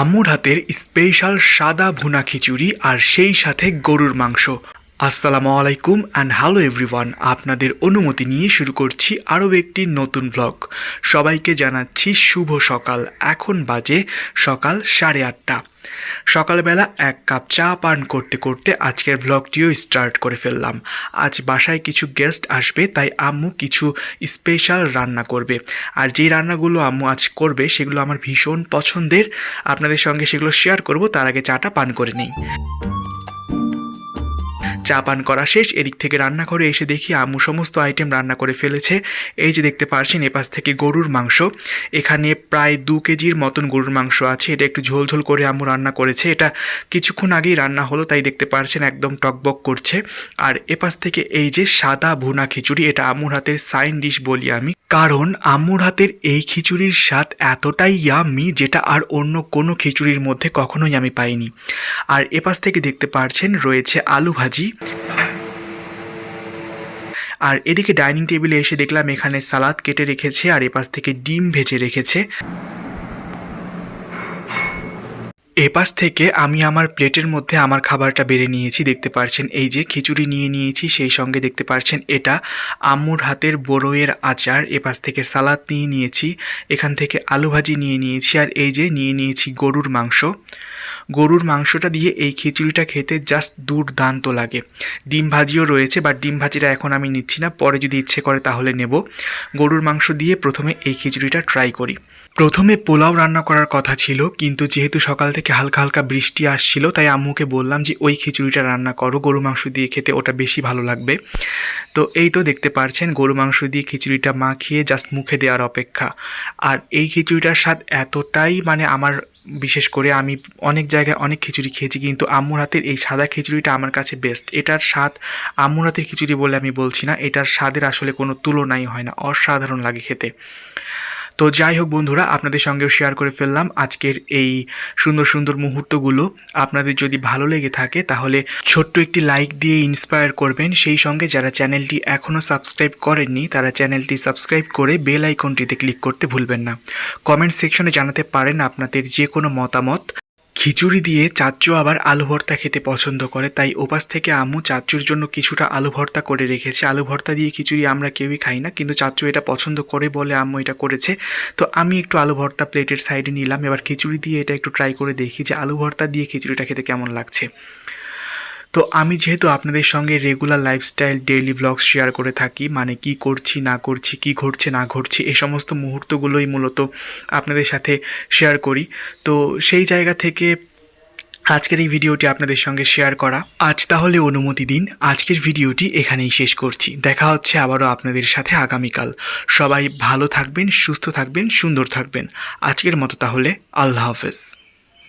আম্মুর হাতের স্পেশাল সাদা ভুনা খিচুড়ি আর সেই সাথে গরুর মাংস। আসসালামু আলাইকুম অ্যান্ড হ্যালো এভরিওয়ান আপনাদের অনুমতি নিয়ে শুরু করছি আরও একটি নতুন ব্লগ সবাইকে জানাচ্ছি শুভ সকাল, এখন বাজে সকাল সাড়ে আটটা। সকালবেলা এক কাপ চা পান করতে করতে আজকের ব্লগটিও স্টার্ট করে ফেললাম। আজ বাসায় কিছু গেস্ট আসবে, তাই আম্মু কিছু স্পেশাল রান্না করবে। আর যেই রান্নাগুলো আম্মু আজ করবে, সেগুলো আমার ভীষণ পছন্দের। আপনাদের সঙ্গে সেগুলো শেয়ার করব, তার আগে চাটা পান করে নেই। চা পান করা শেষ, এদিক থেকে রান্নাঘরে এসে দেখি আম্মু সমস্ত আইটেম রান্না করে ফেলেছে। এই যে দেখতে পারছেন, এপাশ থেকে গরুর মাংস। এখানে প্রায় দু কেজির মতন গরুর মাংস আছে। এটা একটু ঝোল ঝোল করে আম্মু রান্না করেছে। এটা কিছুক্ষণ আগেই রান্না হলো, তাই দেখতে পারছেন একদম টকবক করছে। আর এপাশ থেকে এই যে সাদা ভুনা খিচুড়ি, এটা আম্মুর হাতের সাইন ডিশ বলি আমি। কারণ আম্মুর হাতের এই খিচুড়ির স্বাদ এতটাই ইয়াম্মি যেটা আর অন্য কোনো খিচুড়ির মধ্যে কখনোই আমি পাইনি। আর এপাশ থেকে দেখতে পারছেন রয়েছে আলু ভাজি। আর এদিকে ডাইনিং টেবিলে এসে দেখলাম এখানে সালাদ কেটে রেখেছে আর এপাশ থেকে ডিম ভেজে রেখেছে। এপাশ থেকে আমি আমার প্লেটের মধ্যে আমার খাবারটা বেড়ে নিয়েছি, দেখতে পারছেন। এই যে খিচুড়ি নিয়ে নিয়েছি, সেই সঙ্গে দেখতে পারছেন এটা আম্মুর হাতের বড়ইয়ের আচার। এপাশ থেকে সালাদ নিয়ে নিয়েছি, এখান থেকে আলু ভাজি নিয়ে নিয়েছি, আর এই যে নিয়ে নিয়েছি গরুর মাংস। গরুর মাংসটা দিয়ে এই খিচুড়িটা খেতে জাস্ট দুর্দান্ত লাগে। ডিম ভাজিও রয়েছে বা ডিম ভাজিটা এখন আমি নিচ্ছি না, পরে যদি ইচ্ছে করে তাহলে নেব। গরুর মাংস দিয়ে প্রথমে এই খিচুড়িটা ট্রাই করি। প্রথমে পোলাও রান্না করার কথা ছিল, কিন্তু যেহেতু সকাল থেকে হালকা হালকা বৃষ্টি আসছিল, তাই আম্মুকে বললাম যে, ওই খিচুড়িটা রান্না করো গরু মাংস দিয়ে খেতে ওটা বেশি ভালো লাগবে। তো এই তো দেখতে পারছেন গরু মাংস দিয়ে খিচুড়িটা মাখিয়ে জাস্ট মুখে দেওয়ার অপেক্ষা। আর এই খিচুড়িটার স্বাদ এতটাই মানে আমার বিশেষ করে আমি অনেক জায়গায় অনেক খিচুড়ি খেয়েছি, কিন্তু আম্মুর হাতের এই সাদা খিচুড়িটা আমার কাছে বেস্ট এটার স্বাদ আম্মুর হাতের খিচুড়ি বলে আমি বলছি না, এটার স্বাদের আসলে কোনো তুলনাই হয় না, অসাধারণ লাগে খেতে। তো যাই হোক বন্ধুরা, আপনাদের সঙ্গেও শেয়ার করে ফেললাম আজকের এই সুন্দর সুন্দর মুহূর্তগুলো। আপনাদের যদি ভালো লেগে থাকে, তাহলে ছোট্ট একটি লাইক দিয়ে ইন্সপায়ার করবেন। সেই সঙ্গে যারা চ্যানেলটি এখনও সাবস্ক্রাইব করেননি, তারা চ্যানেলটি সাবস্ক্রাইব করে বেল আইকনটিতে ক্লিক করতে ভুলবেন না। কমেন্ট সেকশনে জানাতে পারেন আপনাদের যে কোনো মতামত। খিচুড়ি দিয়ে চাচ্চু আবার আলু ভর্তা খেতে পছন্দ করে, তাই ওপাশ থেকে আম্মু চাচ্চুর জন্য কিছুটা আলু ভর্তা করে রেখেছে। আলু ভর্তা দিয়ে খিচুড়ি আমরা কেউই খাই না, কিন্তু চাচ্চু এটা পছন্দ করে বলে আম্মু এটা করেছে। তো আমি একটু আলু ভর্তা প্লেটের সাইডে নিলাম, এবার খিচুড়ি দিয়ে এটা একটু ট্রাই করে দেখি যে আলু ভর্তা দিয়ে খিচুড়িটা খেতে কেমন লাগছে। তো আমি যেহেতু আপনাদের সঙ্গে regular lifestyle daily blogs share করে থাকি মানে কি করছি, না করছি, কি ঘটছে, না ঘটছে এই সমস্ত মুহূর্তগুলোই মূলত আপনাদের সাথে শেয়ার করি। তো সেই জায়গা থেকে আজকের এই ভিডিওটি আপনাদের সঙ্গে শেয়ার করা। আজ তাহলে অনুমতি দিন, আজকের ভিডিওটি এখানেই শেষ করছি। দেখা হচ্ছে আবারও আপনাদের সাথে আগামীকাল। সবাই ভালো থাকবেন, সুস্থ থাকবেন, সুন্দর থাকবেন। আজকের মতো তাহলে, আল্লাহ হাফেজ।